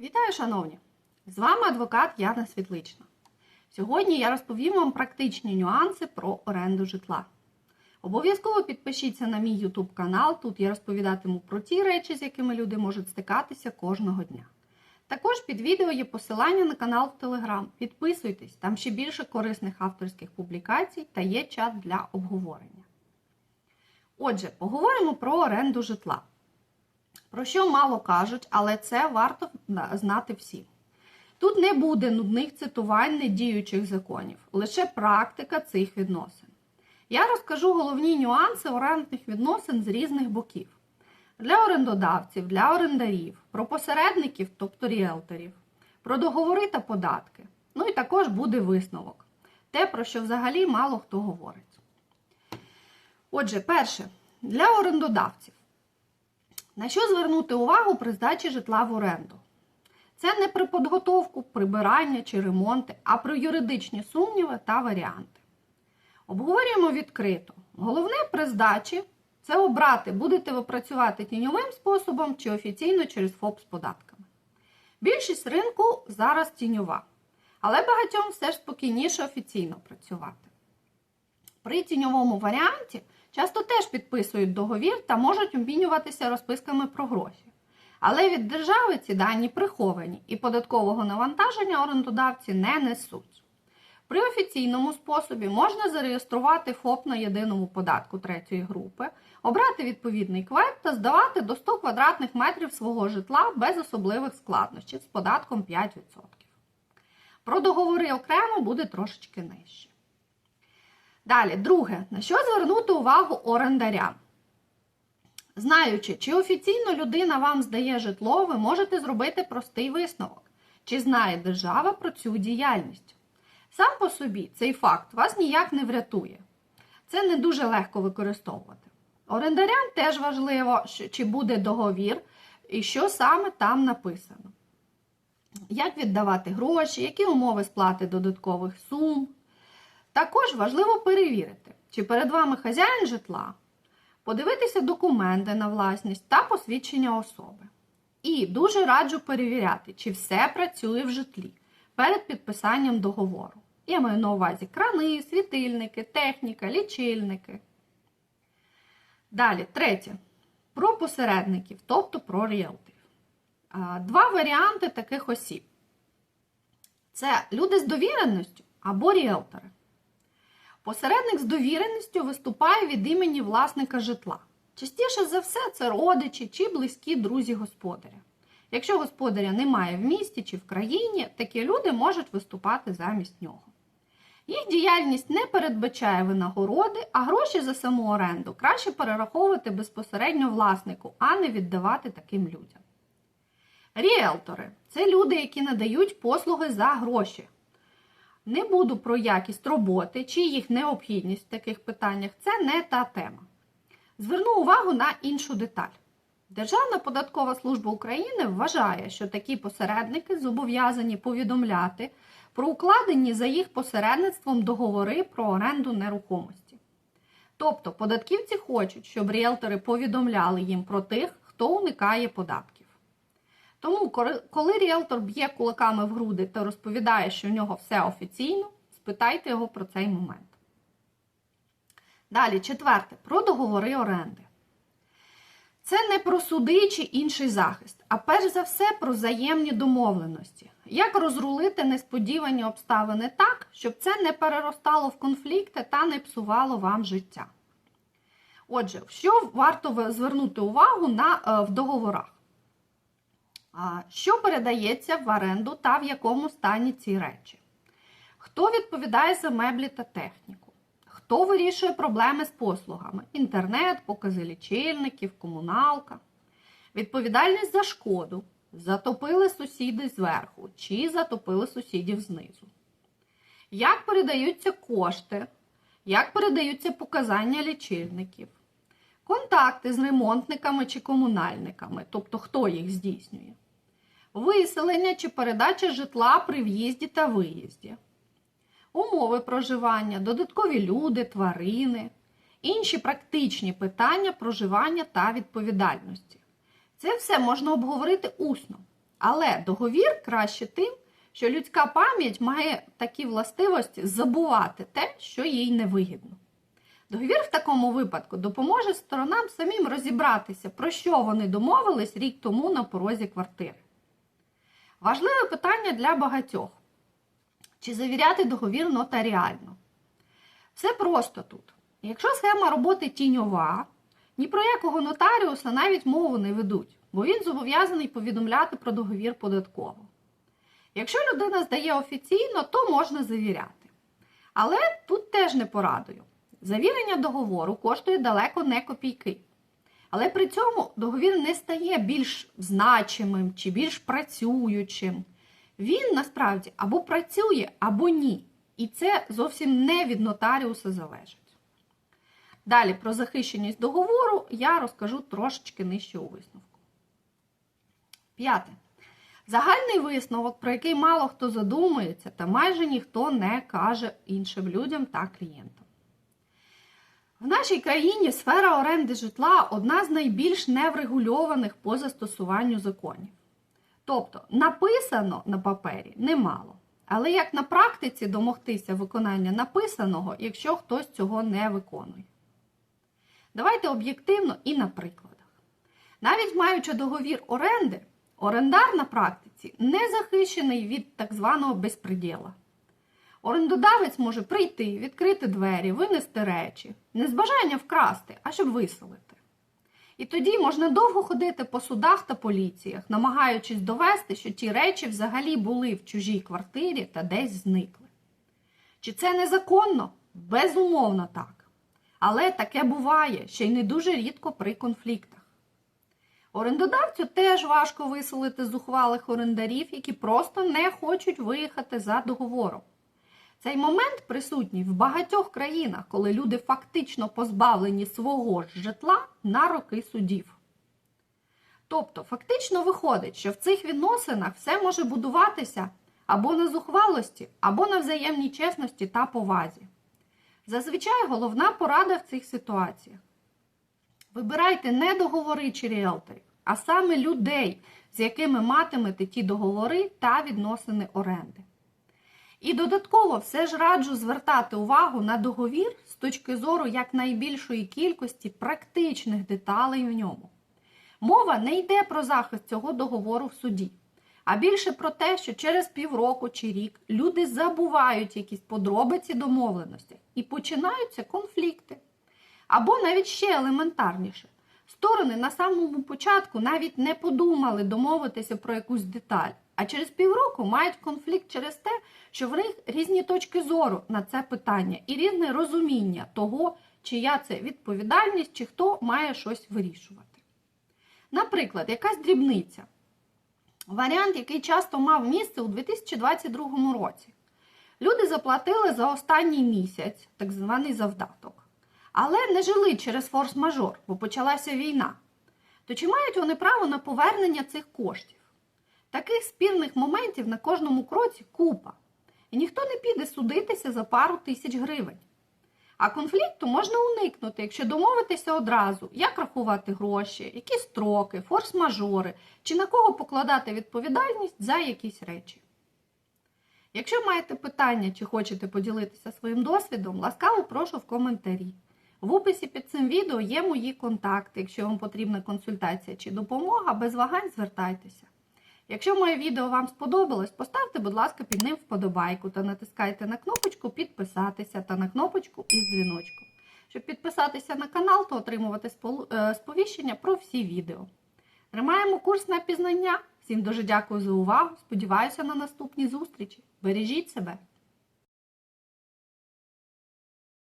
Вітаю, шановні! З вами адвокат Яна Світлична. Сьогодні я розповім вам практичні нюанси про оренду житла. Обов'язково підпишіться на мій YouTube канал. Тут я розповідатиму про ті речі, з якими люди можуть стикатися кожного дня. Також під відео є посилання на канал в Telegram. Підписуйтесь, там ще більше корисних авторських публікацій та є чат для обговорення. Отже, поговоримо про оренду житла. Про що мало кажуть, але це варто знати всім. Тут не буде нудних цитувань недіючих законів, лише практика цих відносин. Я розкажу головні нюанси орендних відносин з різних боків. Для орендодавців, для орендарів, про посередників, тобто ріелторів, про договори та податки. Ну і також буде висновок. Те, про що взагалі мало хто говорить. Отже, перше, для орендодавців. На що звернути увагу при здачі житла в оренду? Це не про підготовку, прибирання чи ремонти, а про юридичні сумніви та варіанти. Обговорюємо відкрито. Головне при здачі це обрати, будете ви працювати тіньовим способом чи офіційно через ФОП з податками. Більшість ринку зараз тіньова, але багатьом все ж спокійніше офіційно працювати. При тіньовому варіанті часто теж підписують договір та можуть обмінюватися розписками про гроші. Але від держави ці дані приховані і податкового навантаження орендодавці не несуть. При офіційному способі можна зареєструвати ФОП на єдиному податку третьої групи, обрати відповідний квет та здавати до 100 квадратних метрів свого житла без особливих складнощів з податком 5%. Про договори окремо буде трошечки нижче. Далі, друге, на що звернути увагу орендарям? Знаючи, чи офіційно людина вам здає житло, ви можете зробити простий висновок, чи знає держава про цю діяльність. Сам по собі цей факт вас ніяк не врятує. Це не дуже легко використовувати. Орендарям теж важливо, чи буде договір і що саме там написано. Як віддавати гроші, які умови сплати додаткових сум. Також важливо перевірити, чи перед вами хазяїн житла, подивитися документи на власність та посвідчення особи. І дуже раджу перевіряти, чи все працює в житлі перед підписанням договору. Я маю на увазі крани, світильники, техніка, лічильники. Далі, третє. Про посередників, тобто про ріелторів. Два варіанти таких осіб. Це люди з довіреністю або ріелтори. Посередник з довіреністю виступає від імені власника житла. Частіше за все, це родичі чи близькі друзі господаря. Якщо господаря немає в місті чи в країні, такі люди можуть виступати замість нього. Їх діяльність не передбачає винагороди, а гроші за саму оренду краще перераховувати безпосередньо власнику, а не віддавати таким людям. Ріелтори це люди, які надають послуги за гроші. Не буду про якість роботи чи їх необхідність в таких питаннях, це не та тема. Зверну увагу на іншу деталь. Державна податкова служба України вважає, що такі посередники зобов'язані повідомляти про укладені за їх посередництвом договори про оренду нерухомості. Тобто податківці хочуть, щоб ріелтори повідомляли їм про тих, хто уникає податків. Тому, коли ріелтор б'є кулаками в груди та розповідає, що в нього все офіційно, спитайте його про цей момент. Далі, четверте, про договори оренди. Це не про суди чи інший захист, а перш за все про взаємні домовленості. Як розрулити несподівані обставини так, щоб це не переростало в конфлікти та не псувало вам життя. Отже, що варто звернути увагу на, в договорах? Що передається в оренду та в якому стані ці речі? Хто відповідає за меблі та техніку? Хто вирішує проблеми з послугами? Інтернет, покази лічильників, комуналка. Відповідальність за шкоду. Затопили сусіди зверху чи затопили сусідів знизу. Як передаються кошти, як передаються показання лічильників, контакти з ремонтниками чи комунальниками, тобто хто їх здійснює, виселення чи передача житла при в'їзді та виїзді умови проживання, додаткові люди, тварини, інші практичні питання проживання та відповідальності. Це все можна обговорити усно. Але договір краще тим, що людська пам'ять має такі властивості забувати те, що їй не вигідно. Договір в такому випадку допоможе сторонам самим розібратися, про що вони домовились рік тому на порозі квартири. Важливе питання для багатьох: чи завіряти договір нотаріально? Все просто тут. Якщо схема роботи тіньова, ні про якого нотаріуса навіть мову не ведуть, бо він зобов'язаний повідомляти про договір податково. Якщо людина здає офіційно, то можна завіряти. Але тут теж не порадую. Завірення договору коштує далеко не копійки. Але при цьому договір не стає більш значимим чи більш працюючим. Він насправді або працює, або ні. І це зовсім не від нотаріуса залежить. Далі про захищеність договору я розкажу трошечки нижче у висновку. П'яте. Загальний висновок, про який мало хто задумується, та майже ніхто не каже іншим людям та клієнтам. В нашій країні сфера оренди житла одна з найбільш неврегульованих по застосуванню законів. Тобто, написано на папері немало. Але як на практиці домогтися виконання написаного, якщо хтось цього не виконує? Давайте об'єктивно і на прикладах. Навіть маючи договір оренди, орендар на практиці не захищений від так званого безпреділа. Орендодавець може прийти, відкрити двері, винести речі, не з бажання вкрасти, а щоб виселити. І тоді можна довго ходити по судах та поліціях, намагаючись довести, що ті речі взагалі були в чужій квартирі та десь зникли. Чи це незаконно? Безумовно так. Але таке буває ще й не дуже рідко при конфліктах. Орендодавцю теж важко виселити зухвалих орендарів, які просто не хочуть виїхати за договором. Цей момент присутній в багатьох країнах, коли люди фактично позбавлені свого ж житла на роки судів. Тобто, фактично виходить, що в цих відносинах все може будуватися або на зухвалості, або на взаємній чесності та повазі. Зазвичай головна порада в цих ситуаціях. Вибирайте не договори чи ріелторів, а саме людей, з якими матимете ті договори та відносини оренди. І додатково все ж раджу звертати увагу на договір з точки зору якнайбільшої кількості практичних деталей в ньому. Мова не йде про захист цього договору в суді, а більше про те, що через півроку чи рік люди забувають якісь подробиці домовленості і починаються конфлікти. Або навіть ще елементарніше. Сторони на самому початку навіть не подумали домовитися про якусь деталь, а через півроку мають конфлікт через те, що в них різні точки зору на це питання і різне розуміння того, чия це відповідальність, чи хто має щось вирішувати. Наприклад, якась дрібниця. Варіант, який часто мав місце у 2022 році. Люди заплатили за останній місяць, так званий завдаток, але не жили через форс-мажор, бо почалася війна. То чи мають вони право на повернення цих коштів? Таких спірних моментів на кожному кроці купа. І ніхто не піде судитися за пару тисяч гривень. А конфлікту можна уникнути, якщо домовитися одразу, як рахувати гроші, які строки, форс-мажори, чи на кого покладати відповідальність за якісь речі. Якщо маєте питання чи хочете поділитися своїм досвідом, ласкаво прошу в коментарі. В описі під цим відео є мої контакти. Якщо вам потрібна консультація чи допомога, без вагань звертайтеся. Якщо моє відео вам сподобалось, поставте, будь ласка, під ним вподобайку та натискайте на кнопочку підписатися та на кнопочку із дзвіночком. Щоб підписатися на канал та отримувати е, сповіщення про всі відео. Тримаємо курс на пізнання. Всім дуже дякую за увагу. Сподіваюся на наступні зустрічі. Бережіть себе!